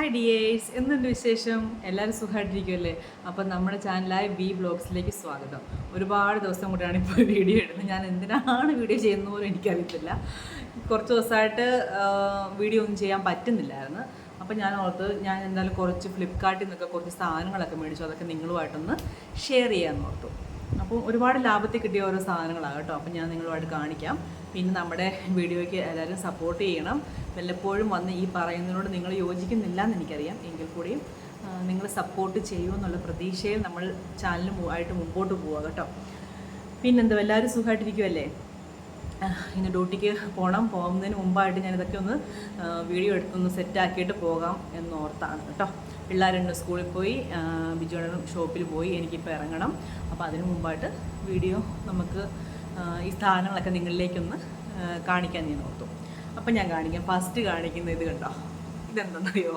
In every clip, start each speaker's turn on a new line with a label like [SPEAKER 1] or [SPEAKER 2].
[SPEAKER 1] Hi dears എന്തുണ്ട് വിശേഷം? എല്ലാവരും സുഖമായിട്ടിരിക്കുമല്ലേ അപ്പം നമ്മുടെ ചാനലായ ബി ബ്ലോഗ്സിലേക്ക് സ്വാഗതം. ഒരുപാട് ദിവസം കൂടെയാണ് ഇപ്പോൾ വീഡിയോ ഇടുന്നത്. ഞാൻ എന്തിനാണ് വീഡിയോ ചെയ്യുന്നത് പോലും എനിക്കറിയത്തില്ല. കുറച്ച് ദിവസമായിട്ട് വീഡിയോ ഒന്നും ചെയ്യാൻ പറ്റുന്നില്ലായിരുന്നു. അപ്പം ഞാൻ ഓർത്ത് ഞാൻ എന്തായാലും കുറച്ച് ഫ്ലിപ്കാർട്ടിൽ നിന്നൊക്കെ കുറച്ച് സാധനങ്ങളൊക്കെ മേടിച്ചു. അതൊക്കെ നിങ്ങളുമായിട്ടൊന്ന് ഷെയർ ചെയ്യാമെന്ന് ഓർത്തു. അപ്പോൾ ഒരുപാട് ലാഭത്തിൽ കിട്ടിയ ഓരോ സാധനങ്ങളാണ് കേട്ടോ. അപ്പം ഞാൻ നിങ്ങളുമായിട്ട് കാണിക്കാം. പിന്നെ നമ്മുടെ വീഡിയോയ്ക്ക് എല്ലാവരും സപ്പോർട്ട് ചെയ്യണം. വല്ലപ്പോഴും വന്ന് ഈ പറയുന്നതിനോട് നിങ്ങൾ യോജിക്കുന്നില്ല എന്ന് എനിക്കറിയാം. എങ്കിൽ കൂടിയും നിങ്ങൾ സപ്പോർട്ട് ചെയ്യുമെന്നുള്ള പ്രതീക്ഷയിൽ നമ്മൾ ചാനൽ ആയിട്ട് മുമ്പോട്ട് പോവുക കേട്ടോ. പിന്നെന്താ എല്ലാവരും സുഖമായിട്ടിരിക്കുമല്ലേ ഇന്ന് ഡ്യൂട്ടിക്ക് പോകണം പോകുന്നതിന് മുമ്പായിട്ട് ഞാനിതൊക്കെ ഒന്ന് വീഡിയോ എടുത്തൊന്ന് സെറ്റാക്കിയിട്ട് പോകാം എന്നോർത്താണ് കേട്ടോ. പിള്ളേരുണ്ട് സ്കൂളിൽ പോയി ആ, ഷോപ്പിൽ പോയി എനിക്കിപ്പോൾ ഇറങ്ങണം. അപ്പോൾ അതിന് മുമ്പായിട്ട് വീഡിയോ നമുക്ക് ഈ സ്ഥാനങ്ങളൊക്കെ നിങ്ങളിലേക്കൊന്ന് കാണിക്കാൻ ഞാൻ ഓർത്തു. അപ്പം ഞാൻ കാണിക്കാം. ഫസ്റ്റ് കാണിക്കുന്ന ഇത് കണ്ടോ? ഇതെന്താണെന്നറിയോ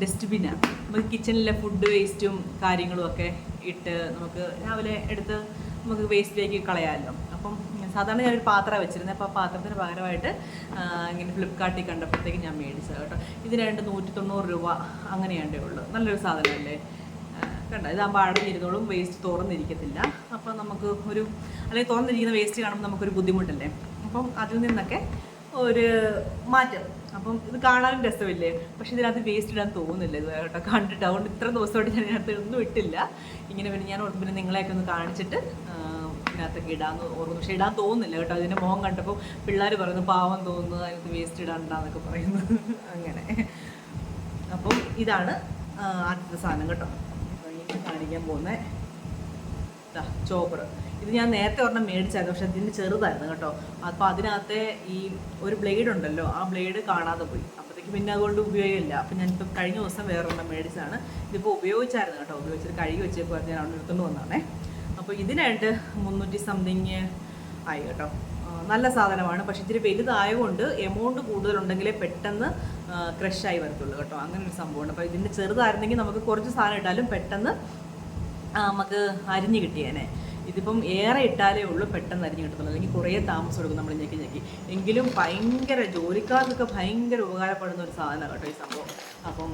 [SPEAKER 1] ഡസ്റ്റ്ബിനാണ് നമുക്ക് കിച്ചണിലെ ഫുഡ് വേസ്റ്റും കാര്യങ്ങളും ഒക്കെ ഇട്ട് നമുക്ക് രാവിലെ എടുത്ത് നമുക്ക് വേസ്റ്റിലേക്ക് കളയാമല്ലോ അപ്പം സാധാരണ ഞാനൊരു പാത്രം വെച്ചിരുന്നത് അപ്പോൾ ആ പാത്രത്തിന് പകരമായിട്ട് ഇങ്ങനെ ഫ്ലിപ്കാർട്ടിൽ കണ്ടപ്പോഴത്തേക്ക് ഞാൻ മേടിച്ചത് കേട്ടോ. ഇതിനായിട്ട് നൂറ്റി തൊണ്ണൂറ് രൂപ അങ്ങനെയാണ്ടേ ഉള്ളൂ. നല്ലൊരു സാധനമല്ലേ? കണ്ടോ? ഇതാകുമ്പോൾ അടഞ്ഞിരുന്നോളും വേസ്റ്റ് തുറന്നിരിക്കത്തില്ല അപ്പോൾ നമുക്ക് ഒരു അല്ലെങ്കിൽ തുറന്നിരിക്കുന്ന വേസ്റ്റ് കാണുമ്പോൾ നമുക്കൊരു ബുദ്ധിമുട്ടല്ലേ? അപ്പം അതിൽ നിന്നൊക്കെ ഒരു മാറ്റം. അപ്പം ഇത് കാണാനും രസമില്ലേ? പക്ഷെ ഇതിനകത്ത് വേസ്റ്റ് ഇടാൻ തോന്നുന്നില്ല ഇത് കേട്ടോ. കണ്ടിട്ട് അതുകൊണ്ട് ഇത്ര ദിവസമായിട്ട് ഞാൻ ഇതിനകത്ത് ഒന്നും ഇട്ടില്ല. ഇങ്ങനെ പിന്നെ ഞാൻ ഓർത്ത് പിന്നെ നിങ്ങളെയൊക്കെ ഒന്ന് കാണിച്ചിട്ട് ഇതിനകത്തൊക്കെ ഇടാന്ന് ഓർക്കുന്നു. പക്ഷെ ഇടാൻ തോന്നുന്നില്ല കേട്ടോ. അതിന്റെ മോഹം കണ്ടപ്പോൾ പിള്ളേർ പറയുന്നു പാവം തോന്നുന്നു അതിനകത്ത് വേസ്റ്റ് ഇടാണ്ടാന്നൊക്കെ പറയുന്നു. അങ്ങനെ. അപ്പം ഇതാണ് ആദ്യത്തെ സാധനം കേട്ടോ. കാണിക്കാൻ പോകുന്നത് ചോപ്പർ ഇത് ഞാൻ നേരത്തെ ഒരെണ്ണം മേടിച്ചായിരുന്നു പക്ഷെ ഇതിന് ചെറുതായിരുന്നു കേട്ടോ. അപ്പോൾ അതിനകത്തെ ഈ ഒരു ബ്ലേഡ് ഉണ്ടല്ലോ ആ ബ്ലേഡ് കാണാതെ പോയി. അപ്പോഴത്തേക്ക് പിന്നെ അതുകൊണ്ട് ഉപയോഗമില്ല അപ്പം ഞാനിപ്പോൾ കഴിഞ്ഞ ദിവസം വേറൊരെണ്ണം മേടിച്ചാണ് ഇതിപ്പോൾ ഉപയോഗിച്ചായിരുന്നു കേട്ടോ. ഉപയോഗിച്ചിട്ട് കഴുകി വെച്ചപ്പോൾ ഞാൻ അവിടെ എടുത്തുകൊണ്ട് വന്നതാണേ. അപ്പോൾ ഇതിനായിട്ട് മുന്നൂറ്റി സംതിങ് ആയി കേട്ടോ. നല്ല സാധനമാണ്. പക്ഷെ ഇത്തിരി വലുതായതുകൊണ്ട് എമൗണ്ട് കൂടുതലുണ്ടെങ്കിലേ പെട്ടെന്ന് ക്രഷായി വരത്തുള്ളൂ കേട്ടോ. അങ്ങനെ ഒരു സംഭവമുണ്ട് അപ്പോൾ ഇതിന്റെ ചെറുതായിരുന്നെങ്കിൽ നമുക്ക് കുറച്ച് സാധനം ഇട്ടാലും പെട്ടെന്ന് നമുക്ക് അരിഞ്ഞ് കിട്ടിയേനെ. ഇതിപ്പം ഏറെ ഇട്ടാലേ ഉള്ളൂ പെട്ടെന്ന് അരിഞ്ഞ് കിട്ടത്തുള്ളൂ. അല്ലെങ്കിൽ കുറേ താമസം എടുക്കും നമ്മൾ ഞെക്കി ഞെക്കി. എങ്കിലും ഭയങ്കര ജോലിക്കാർക്കൊക്കെ ഭയങ്കര ഉപകാരപ്പെടുന്ന ഒരു സാധനമാണ് കേട്ടോ ഈ സംഭവം. അപ്പം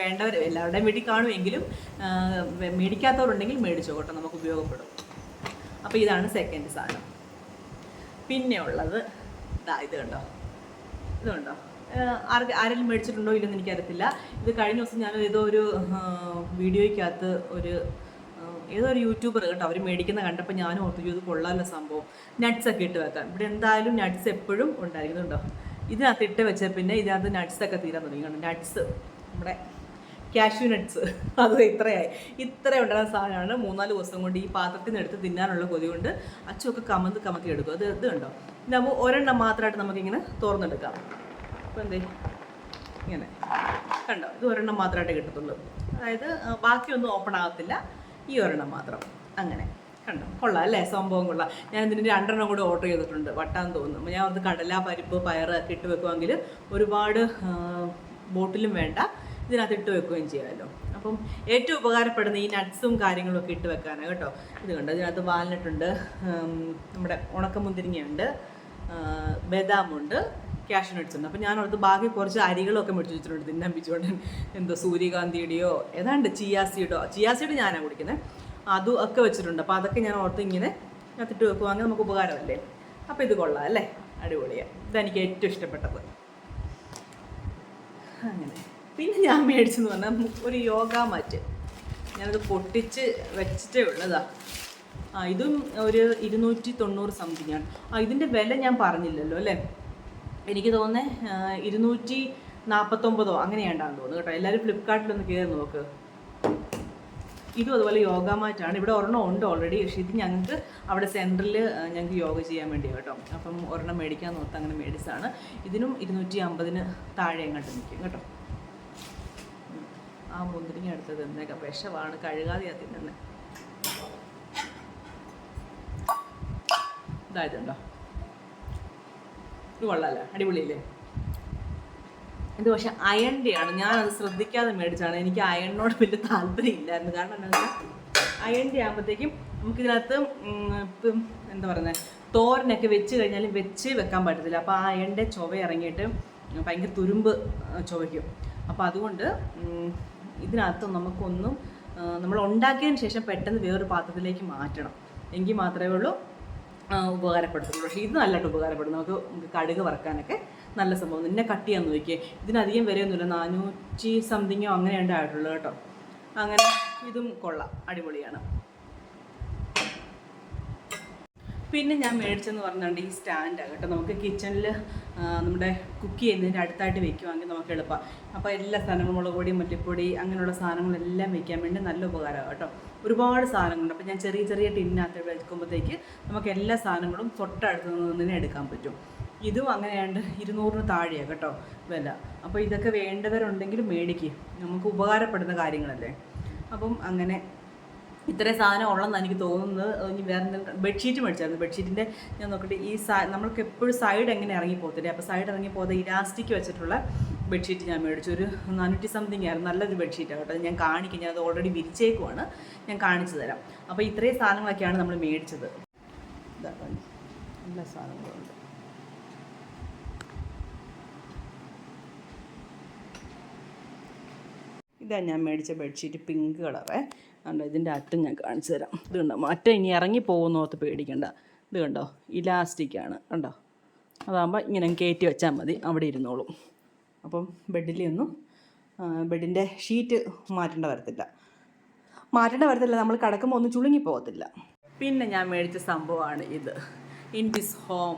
[SPEAKER 1] വേണ്ടവർ എല്ലാവരുടെയും വീട്ടിൽ കാണുമെങ്കിലും മേടിക്കാത്തവരുണ്ടെങ്കിൽ മേടിച്ചോ കേട്ടോ. നമുക്ക് ഉപയോഗപ്പെടും. അപ്പോൾ ഇതാണ് സെക്കൻഡ് സാധനം. പിന്നെ ഉള്ളത് ഇതാ ഇത് കണ്ടോ? ഇത് കണ്ടോ? ആഹ് ആർക്ക് ആരെങ്കിലും മേടിച്ചിട്ടുണ്ടോ ഇല്ലെന്ന് എനിക്കറിയത്തില്ല. ഇത് കഴിഞ്ഞ ദിവസം ഞാൻ ഏതോ ഒരു വീഡിയോയ്ക്കകത്ത് ഒരു ഏതോ ഒരു യൂട്യൂബർ കേട്ടോ അവർ മേടിക്കുന്ന കണ്ടപ്പോൾ ഞാനും ഓർത്തു ഇത് കൊള്ളാമല്ലോ സംഭവം. നട്ട്സ് ഒക്കെ ഇട്ട് വെക്കാം ഇവിടെ എന്തായാലും നട്ട്സ് എപ്പോഴും ഉണ്ടായിരിക്കുന്നുണ്ടോ. ഇതിനകത്ത് ഇട്ട് വെച്ച പിന്നെ ഇതിനകത്ത് നട്ട്സൊക്കെ തീരാൻ തുടങ്ങി. നട്ട്സ് നമ്മുടെ കാഷ്യൂ നട്ട്സ് അത് ഇത്രയായി. ഇത്ര ഉണ്ടാകുന്ന സാധനമാണ് മൂന്നാൽ ദിവസം കൊണ്ട് ഈ പാത്രത്തിൽ നിന്ന് എടുത്ത് തിന്നാനുള്ള കൊതി കൊണ്ട് അച്ചുമൊക്കെ കമന്ന് കമക്കി എടുക്കും. അത് ഇത് കണ്ടോ? നമ്മൾ ഒരെണ്ണം മാത്രമായിട്ട് നമുക്കിങ്ങനെ തുറന്നെടുക്കാം അപ്പോൾ എന്തേ? ഇങ്ങനെ. കണ്ടോ? ഇത് ഒരെണ്ണം മാത്രമായിട്ട് കിട്ടത്തുള്ളൂ. അതായത് ബാക്കിയൊന്നും ഓപ്പൺ ആകത്തില്ല. ഈ ഒരെണ്ണം മാത്രം. അങ്ങനെ. കണ്ടോ? കൊള്ളാം അല്ലേ? സംഭവം കൊള്ളാം. ഞാൻ ഇതിന്റെ രണ്ടെണ്ണം കൂടി ഓർഡർ ചെയ്തിട്ടുണ്ട്. വട്ടാൻ തോന്നുന്നു. ഞാൻ അത് കടല പരിപ്പ് പയറ് ഒക്കെ ഇട്ട് വെക്കുമെങ്കിൽ ഒരുപാട് ബോട്ടിലും വേണ്ട. ഇതിനകത്ത് ഇട്ട് വെക്കുകയും ചെയ്യാമല്ലോ. അപ്പം ഏറ്റവും ഉപകാരപ്പെടുന്ന ഈ നട്ട്സും കാര്യങ്ങളും ഒക്കെ ഇട്ട് വെക്കാനാണ് കേട്ടോ. ഇത് കണ്ടോ? ഇതിനകത്ത് വാൽനട്ടുണ്ട് നമ്മുടെ ഉണക്കമുന്തിരിങ്ങയുണ്ട് ബദാമുണ്ട് ക്യാഷ് നട്ട്സ് ഉണ്ട്. അപ്പം ഞാൻ അവിടുത്തെ ബാക്കി കുറച്ച് അരികളൊക്കെ മേടിച്ച് വെച്ചിട്ടുണ്ട് തിന്നാൻ എന്തോ സൂര്യകാന്തിയുടെയോ ഏതാണ്ട് ചിയാസീഡോ ചിയാസിയുടെ ഞാനാണ് കുടിക്കുന്നത് അതും ഒക്കെ വെച്ചിട്ടുണ്ട്. അപ്പോൾ അതൊക്കെ ഞാൻ ഓർത്ത് ഇങ്ങനെ അതിട്ട് വെക്കുവാണെങ്കിൽ നമുക്ക് ഉപകാരമല്ലേ? അപ്പോൾ ഇത് കൊള്ളാം അല്ലേ? അടിപൊളിയാണ് ഇതെനിക്ക് ഏറ്റവും ഇഷ്ടപ്പെട്ടത്. അങ്ങനെ. പിന്നെ ഞാൻ മേടിച്ചെന്ന് പറഞ്ഞാൽ ഒരു യോഗ മാറ്റ്. ഞാനത് പൊട്ടിച്ച് വെച്ചിട്ടേ ഉള്ളതാ. ആ ഇതും ഒരു ഇരുന്നൂറ്റി തൊണ്ണൂറ് സംതിങ് ആണ്. ആ ഇതിന്റെ വില ഞാൻ പറഞ്ഞില്ലല്ലോ അല്ലേ? എനിക്ക് തോന്നുന്നത് ഇരുന്നൂറ്റി നാൽപ്പത്തൊമ്പതോ അങ്ങനെയാണ്ടാന്ന് തോന്നുന്നു കേട്ടോ. എല്ലാവരും ഫ്ലിപ്കാർട്ടിലൊന്ന് കയറി നോക്ക്. ഇതും അതുപോലെ യോഗ മാറ്റാണ്. ഇവിടെ ഒരെണ്ണം ഉണ്ട് ഓൾറെഡി പക്ഷേ ഇത് ഞങ്ങൾക്ക് അവിടെ സെന്ററിൽ ഞങ്ങൾക്ക് യോഗ ചെയ്യാൻ വേണ്ടി കേട്ടോ. അപ്പം ഒരെണ്ണം മേടിക്കാൻ നോർത്ത് അങ്ങനെ മേടിച്ചാണ് ഇതിനും ഇരുന്നൂറ്റി അമ്പതിന് താഴെ അങ്ങോട്ട് നിൽക്കും കേട്ടോ. ആ മുന്തിരിങ്ങ എടുത്ത് തിന്നേക്കാം. വിഷമാണ് കഴുകാതെയാ തിന്നുന്നത് ഇതായതുണ്ടോ ഇത് കൊള്ളാല്ലേ അടിപൊളിയില്ലേ? ഇത് പക്ഷെ അയണ്ടിയാണ് ഞാനത് ശ്രദ്ധിക്കാതെ മേടിച്ചാണ് എനിക്ക് അയണിനോട് വലിയ താല്പര്യം ഇല്ലായിരുന്നു കാരണം എന്താ വെച്ചാൽ അയണിന്റെ ആകുമ്പോഴത്തേക്കും നമുക്കിതിനകത്ത് എന്താ പറയുന്നത് തോരനൊക്കെ വെച്ച് കഴിഞ്ഞാലും വെച്ച് വെക്കാൻ പറ്റത്തില്ല. അപ്പോൾ ആ അയണിന്റെ ചുവ ഇറങ്ങിയിട്ട് ഭയങ്കര തുരുമ്പ് ചുവയ്ക്കും. അപ്പോൾ അതുകൊണ്ട് ഇതിനകത്ത് നമുക്കൊന്നും നമ്മൾ ഉണ്ടാക്കിയതിന് ശേഷം പെട്ടെന്ന് വേറൊരു പാത്രത്തിലേക്ക് മാറ്റണം. എങ്കിൽ മാത്രമേ ഉള്ളൂ ഉപകാരപ്പെടുത്തുള്ളൂ. പക്ഷേ ഇത് നല്ലതായിട്ട് ഉപകാരപ്പെടും നമുക്ക് കടുക് വറക്കാനൊക്കെ നല്ല സംഭവം. നിന്നെ കട്ട് ചെയ്യാൻ നോക്കിയേ. ഇതിനധികം വരെയൊന്നുമില്ല നാനൂറ്റി സംതിങ്ങോ അങ്ങനെ ഉണ്ടായിട്ടുള്ളൂ കേട്ടോ. അങ്ങനെ ഇതും കൊള്ളാം. അടിപൊളിയാണ്. പിന്നെ ഞാൻ മേടിച്ചെന്ന് പറഞ്ഞുകൊണ്ട് ഈ സ്റ്റാൻഡ് കേട്ടോ. നമുക്ക് കിച്ചണിൽ നമ്മുടെ കുക്ക് ചെയ്യുന്നതിന്റെ അടുത്തായിട്ട് വെക്കുവാണെങ്കിൽ നമുക്ക് എളുപ്പമാണ് അപ്പോൾ എല്ലാ സാധനങ്ങളും മുളക് പൊടി മല്ലിപ്പൊടി അങ്ങനെയുള്ള സാധനങ്ങളെല്ലാം വെക്കാൻ വേണ്ടി നല്ല ഉപകാരമാണ് കേട്ടോ. ഒരുപാട് സാധനങ്ങളുണ്ട്. അപ്പോൾ ഞാൻ ചെറിയ ചെറിയ ടിന്നകത്ത് വെക്കുമ്പോഴത്തേക്ക് നമുക്ക് എല്ലാ സാധനങ്ങളും തൊട്ടടുത്ത് നിന്ന് എടുക്കാൻ പറ്റും. ഇതും അങ്ങനെയാണ്ട് ഇരുന്നൂറിന് താഴെയാണ് കേട്ടോ വില. അപ്പോൾ ഇതൊക്കെ വേണ്ടവരുണ്ടെങ്കിൽ മേടിക്കുക നമുക്ക് ഉപകാരപ്പെടുന്ന കാര്യങ്ങളല്ലേ. അപ്പം അങ്ങനെ ഇത്രയും സാധനം ഉള്ളതെന്ന് എനിക്ക് തോന്നുന്നത്. ഇനി വേറെ ബെഡ്ഷീറ്റ് മേടിച്ചായിരുന്നു. ബെഡ്ഷീറ്റിന്റെ ഞാൻ നോക്കട്ടെ ഈ സൈ നമ്മൾക്ക് എപ്പോഴും സൈഡ് എങ്ങനെ ഇറങ്ങി പോകത്തില്ലേ? അപ്പോൾ സൈഡ് ഇറങ്ങി പോകുന്ന ഇലാസ്റ്റിക് വെച്ചിട്ടുള്ള ബെഡ്ഷീറ്റ് ഞാൻ മേടിച്ചു. ഒരു നാനൂറ്റി സംതിങ് ആയിരുന്നു. നല്ലൊരു ബെഡ്ഷീറ്റാണ് കേട്ടോ. ഞാൻ കാണിക്കും. ഞാനത് ഓൾറെഡി വിരിച്ചേക്കുവാണ്. ഞാൻ കാണിച്ചു തരാം. അപ്പോൾ ഇത്രയും സാധനങ്ങളൊക്കെയാണ് നമ്മൾ മേടിച്ചത്. എല്ലാ സാധനങ്ങളുണ്ട്. ഇതാണ് ഇതാ ഞാൻ മേടിച്ച ബെഡ്ഷീറ്റ് പിങ്ക് കളറേ. കണ്ടോ ഇതിന്റെ അറ്റം ഞാൻ കാണിച്ചു തരാം. ഇത് കണ്ടോ മറ്റേ ഇനി ഇറങ്ങി പോകുന്നോർത്ത് പേടിക്കണ്ട. ഇത് കണ്ടോ ഇലാസ്റ്റിക്കാണ് കണ്ടോ? അതാകുമ്പോൾ ഇങ്ങനെ കയറ്റി വെച്ചാൽ മതി അവിടെ ഇരുന്നോളും. അപ്പം ബെഡിലൊന്നും ബെഡിന്റെ ഷീറ്റ് മാറ്റേണ്ട വരത്തില്ല. മാറ്റേണ്ട വരത്തില്ല നമ്മൾ കിടക്കുമ്പോൾ ഒന്നും ചുളുങ്ങി പോകത്തില്ല. പിന്നെ ഞാൻ മേടിച്ച സംഭവമാണ് ഇത്. In this home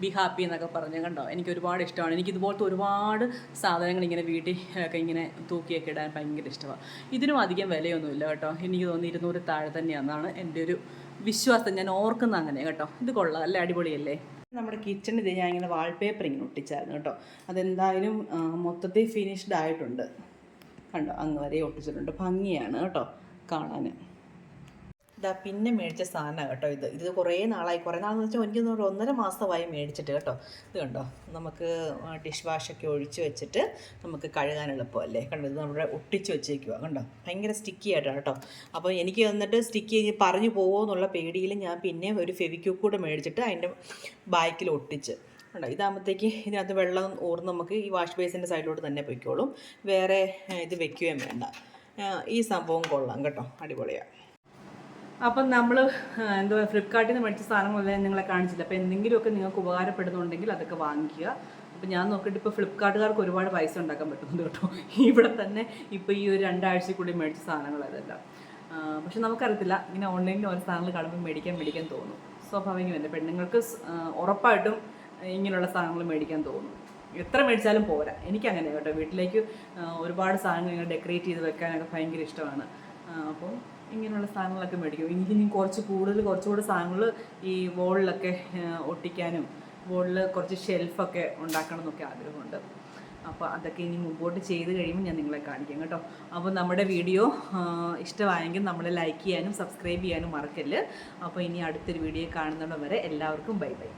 [SPEAKER 1] be happy എന്നൊക്കെ പറഞ്ഞ് കണ്ടോ? എനിക്ക് ഒരുപാട് ഇഷ്ടമാണ്. എനിക്ക് ഇതുപോലത്തെ ഒരുപാട് സാധനങ്ങൾ ഇങ്ങനെ വീട്ടിൽ ഒക്കെ ഇങ്ങനെ തൂക്കിയൊക്കെ ഇടാൻ ഭയങ്കര ഇഷ്ടമാണ് ഇതിനും അധികം വിലയൊന്നുമില്ല കേട്ടോ. എനിക്ക് തോന്നി ഇരുന്നൂറ് താഴെ തന്നെയാണെന്നാണ് എന്റെ ഒരു വിശ്വാസം. ഞാൻ ഓർക്കുന്ന അങ്ങനെ കേട്ടോ. ഇത് കൊള്ളാം. അല്ലേ? അടിപൊളിയല്ലേ? നമ്മുടെ കിച്ചണിൽ ഇത് ഞാൻ ഇങ്ങനെ വാൾപേപ്പർ ഇങ്ങനെ ഒട്ടിച്ചായിരുന്നു കേട്ടോ. അതെന്തായാലും മൊത്തത്തിൽ ഫിനിഷ്ഡ് ആയിട്ടുണ്ട്. കണ്ടോ? അങ്ങ് വരെ ഒട്ടിച്ചിട്ടുണ്ട്. ഭംഗിയാണ് കേട്ടോ കാണാൻ. ഇതാ പിന്നെ മേടിച്ച സാധനമാണ് കേട്ടോ ഇത്. ഇത് കുറേ നാളായി. കുറേ നാളെന്ന് വെച്ചാൽ എനിക്ക് ഒരു ഒന്നര മാസമായി മേടിച്ചിട്ട് കേട്ടോ. ഇത് കണ്ടോ? നമുക്ക് ഡിഷ് വാഷൊക്കെ ഒഴിച്ച് വെച്ചിട്ട് നമുക്ക് കഴുകാൻ എളുപ്പമല്ലേ? കണ്ടോ? ഇത് നമ്മുടെ ഒട്ടിച്ച് വെച്ചേക്കുക കണ്ടോ? ഭയങ്കര സ്റ്റിക്കി ആയിട്ടാണ് കേട്ടോ. അപ്പോൾ എനിക്ക് വന്നിട്ട് സ്റ്റിക്ക് പറഞ്ഞു പോകുമോ എന്നുള്ള പേടിയിൽ ഞാൻ പിന്നെ ഒരു ഫെവിക്യൂക്ക് കൂടെ മേടിച്ചിട്ട് അതിന്റെ ബാക്കിൽ ഒട്ടിച്ച്. ഉണ്ടോ ഇതാകുമ്പോഴത്തേക്ക് ഇതിനകത്ത് വെള്ളം ഊർന്ന് നമുക്ക് ഈ വാഷ് ബേസിന്റെ സൈഡിലോട്ട് തന്നെ പൊയ്ക്കോളും. വേറെ ഇത് വെക്കുകയും വേണ്ട. ഈ സംഭവം കൊള്ളാം കേട്ടോ. അടിപൊളിയാണ് അപ്പം നമ്മൾ എന്താ ഫ്ലിപ്കാർട്ടിൽ നിന്ന് മേടിച്ച സാധനങ്ങളെല്ലാം നിങ്ങളെ കാണിച്ചില്ല. അപ്പോൾ എന്തെങ്കിലുമൊക്കെ നിങ്ങൾക്ക് ഉപകാരപ്പെടുന്നുണ്ടെങ്കിൽ അതൊക്കെ വാങ്ങിക്കുക. അപ്പോൾ ഞാൻ നോക്കിയിട്ട് ഇപ്പോൾ ഫ്ലിപ്കാർട്ടുകാർക്ക് ഒരുപാട് പൈസ ഉണ്ടാക്കാൻ പറ്റുന്നുണ്ട് കേട്ടോ. ഇവിടെ തന്നെ ഇപ്പോൾ ഈ ഒരു രണ്ടാഴ്ചക്കുള്ളിൽ മേടിച്ച സാധനങ്ങൾ അതല്ല. പക്ഷെ നമുക്കറിയത്തില്ല ഇങ്ങനെ ഓൺലൈനിൽ ഓരോ സാധനങ്ങൾ കാണുമ്പോൾ മേടിക്കാൻ മേടിക്കാൻ തോന്നും. സ്വാഭാവികമല്ലേ? പെണ്ണുങ്ങൾക്ക് ഉറപ്പായിട്ടും ഇങ്ങനെയുള്ള സാധനങ്ങൾ മേടിക്കാൻ തോന്നും. എത്ര മേടിച്ചാലും പോരാ. എനിക്കങ്ങനെ കേട്ടോ. വീട്ടിലേക്ക് ഒരുപാട് സാധനങ്ങൾ ഇങ്ങനെ ഡെക്കറേറ്റ് ചെയ്ത് വെക്കാനൊക്കെ ഭയങ്കര ഇഷ്ടമാണ്. അപ്പോൾ ഇങ്ങനെയുള്ള സാധനങ്ങളൊക്കെ മേടിക്കും. എനിക്ക് ഇനി കുറച്ച് കൂടുതൽ കുറച്ചുകൂടെ സാധനങ്ങൾ ഈ വോളിലൊക്കെ ഒട്ടിക്കാനും വോളിൽ കുറച്ച് ഷെൽഫൊക്കെ ഉണ്ടാക്കണം എന്നൊക്കെ ആഗ്രഹമുണ്ട്. അപ്പോൾ അതൊക്കെ ഇനി മുമ്പോട്ട് ചെയ്ത് കഴിയുമ്പോൾ ഞാൻ നിങ്ങളെ കാണിക്കാം കേട്ടോ. അപ്പോൾ നമ്മുടെ വീഡിയോ ഇഷ്ടമായെങ്കിൽ നമ്മൾ ലൈക്ക് ചെയ്യാനും സബ്സ്ക്രൈബ് ചെയ്യാനും മറക്കല്ല്. അപ്പോൾ ഇനി അടുത്തൊരു വീഡിയോ കാണുന്നവരെ എല്ലാവർക്കും ബൈ ബൈ.